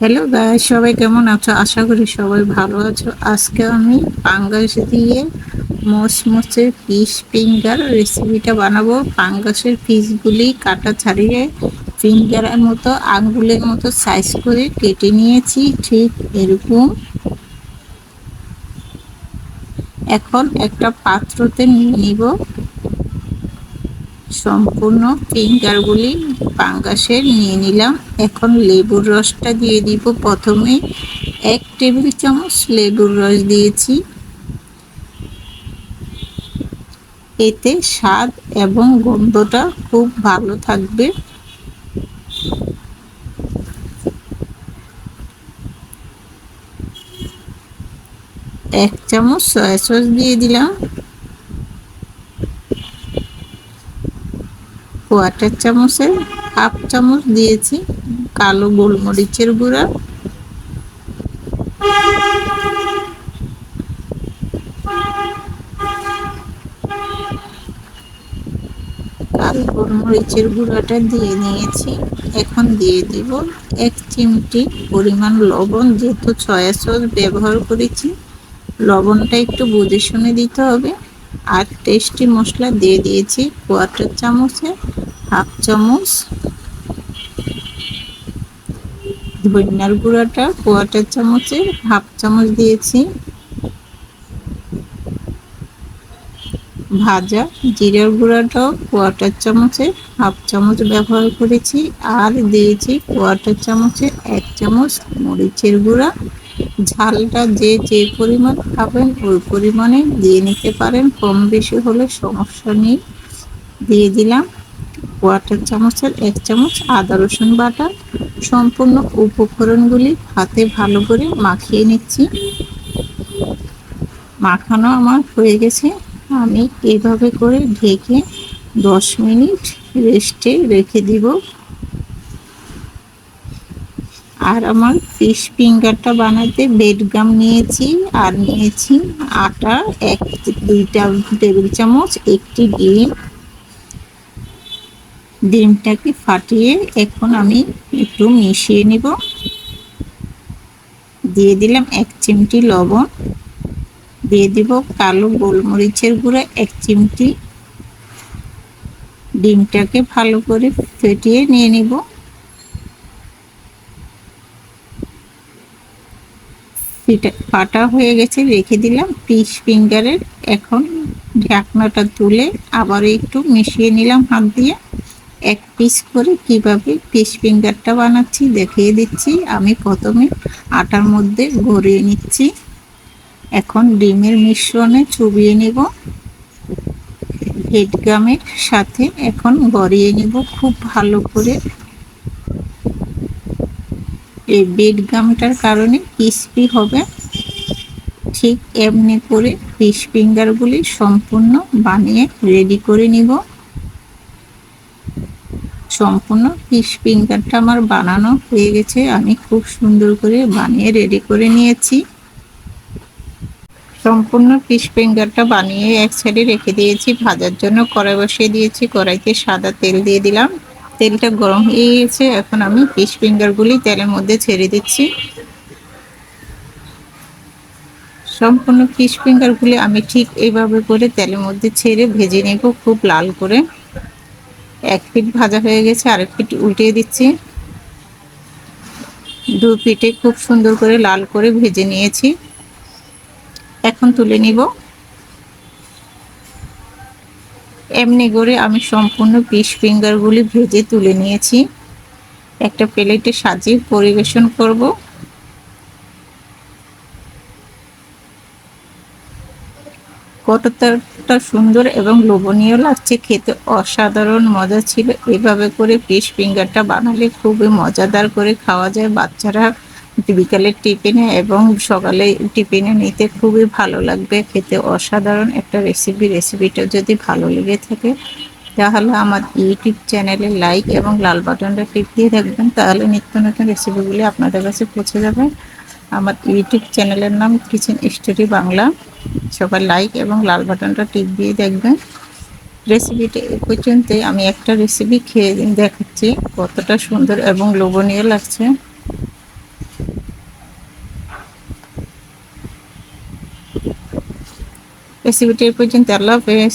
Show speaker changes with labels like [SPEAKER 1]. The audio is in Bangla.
[SPEAKER 1] হ্যালো গাই সবাই কেমন আছো? আশা করি সবাই ভালো আছো। আজকে আমি পাঙ্গাস দিয়ে মচমচে ফিশ ফিঙ্গার রেসিপিটা বানাবো। পাঙ্গাসের পিসগুলি কাটা ছাড়িয়ে ফিঙ্গারের মতো, আঙ্গুলের মতো সাইজ করে কেটে নিয়েছি। ঠিক এরকম। এখন একটা পাত্রতে নিব। সম্পূর্ণ ফিঙ্গারগুলি পাঙ্গাসের নিয়ে নিলাম। এখন লেবুর রসটা দিয়ে দিব। প্রথমে এক টেবিল চামচ লেবুর রস দিয়েছি। এতে স্বাদ এবং গন্ধটা খুব ভালো থাকবে। এক চামচ সয়া সস দিয়ে দিলাম। কোয়াটার চামচের হাফ চামচ দিয়েছি কালো গোলমরিচের গুঁড়া। কালো গোলমরিচের গুঁড়াটা দিয়ে নিয়েছি। এখন দিয়ে দিব এক চিমটি পরিমাণ লবণ, যেহেতু সয়া সস ব্যবহার করেছি। লবণটা একটু বুঝে শুনে দিতে হবে। আর টেস্টি মশলা দিয়ে দিয়েছি কোয়াটার চামচে হাফ চামচ ধনিয়ার গুঁড়াটা কোয়াটার চামচে হাফ চামচ দিয়েছি ভাজা জিরার গুঁড়াটাও কোয়াটার চামচে হাফ চামচ ব্যবহার করেছি আর দিয়েছি কোয়াটার চামচে এক চামচ মরিচের গুঁড়া ঝালটা যে যে পরিমাণ খাবেন, ওই পরিমাণে দিয়ে নিতে পারেন। কম বেশি হলে সমস্যা নেই। দিয়ে দিলাম কোয়াটার চামচের এক চামচ আদা রসুন বাটা। সম্পূর্ণ উপকরণগুলি হাতে ভালো করে মাখিয়ে নিচ্ছি। মাখানো আমার হয়ে গেছে। আমি এভাবে করে ঢেকে দশ মিনিট রেস্টে রেখে দিব। আর আমার ফিশ ফিঙ্গারটা বানাতে বেডগাম নিয়েছি, আর নিয়েছি আটা, এক দুইটা টেবিল চামচ, একটি ডিম। ডিমটাকে ফাটিয়ে এখন আমি একটু মিশিয়ে নিব। দিয়ে দিলাম এক চিমটি লবণ। দিয়ে দিব কালো গোলমরিচের গুঁড়া এক চিমটি। ডিমটাকে ভালো করে ফেটিয়ে নিয়ে নিব। পাটা হয়ে গেছে, রেখে দিলাম। পিস ফিঙ্গারের এখন ঢাকনাটা তুলে আবার একটু মিশিয়ে নিলাম হাত দিয়ে। এক পিস করে কীভাবে পিস ফিঙ্গারটা বানাচ্ছি দেখিয়ে দিচ্ছি। আমি প্রথমে আটার মধ্যে গড়িয়ে নিচ্ছি। এখন ডিমের মিশ্রণে চুবিয়ে নিব। হেডগামের সাথে এখন গড়িয়ে নিব খুব ভালো করে। এই বেড গামটার কারণে ক্রিস্পি হবে। ঠিক এমনি করে ফিশ ফিঙ্গারগুলি সম্পূর্ণ বানিয়ে রেডি করে নিব। সম্পূর্ণ ফিশ ফিঙ্গারটা আমার বানানো হয়ে গেছে। আমি খুব সুন্দর করে বানিয়ে রেডি করে নিয়েছি। সম্পূর্ণ ফিশ ফিঙ্গারটা বানিয়ে এক সাইডে রেখে দিয়েছি। ভাজার জন্য কড়াই বসিয়ে দিয়েছি। কড়াইতে সাদা তেল দিয়ে দিলাম। তেলটা গরম হয়ে গেছে এখন আমি ফিশ ফিঙ্গারগুলি তেলের মধ্যে ছেড়ে দিচ্ছি। সম্পূর্ণ ফিশ ফিঙ্গারগুলি আমি ঠিক এইভাবে করে তেলের মধ্যে ছেড়ে ভেজে নেব খুব লাল করে। এক ফিট ভাজা হয়ে গেছে, আরেক ফিট উল্টিয়ে দিচ্ছি। দু পিঠে খুব সুন্দর করে লাল করে ভেজে নিয়েছি। এখন তুলে নিব। এমনি করে আমি সম্পূর্ণ পিস ফিঙ্গারগুলি ভেজে তুলে নিয়েছি। একটা প্লেটে সাজিয়ে পরিবেশন করব। কতটা সুন্দর এবং লোভনীয় লাগছে, খেতে অসাধারণ মজা ছিল। এভাবে করে ফিশ ফিঙ্গারটা বানালে খুবই মজাদার করে খাওয়া যায়। বাচ্চারা বিকালের টিফিনে এবং সকালে টিফিনে নিতে খুবই ভালো লাগবে, খেতে অসাধারণ একটা রেসিপি রেসিপিটা যদি ভালো লেগে থাকে, তাহলে আমার ইউটিউব চ্যানেলে লাইক এবং লাল বাটনটা টিপ দিয়ে থাকবেন তাহলে নিত্য নতুন রেসিপিগুলি আপনাদের কাছে পৌঁছে যাবে। আমার ইউটিউব চ্যানেলের নাম কিচেন স্টোরি বাংলা সবাই লাইক এবং লাল বাটনটা টিপ দিয়ে দেখবেন। রেসিপিটা এ পর্যন্তই। আমি একটা রেসিপি খেয়ে দেখাচ্ছি, কতটা সুন্দর এবং লোভনীয় লাগছে। রেসিপিটি এই পর্যন্ত আল্লাহ হাফেজ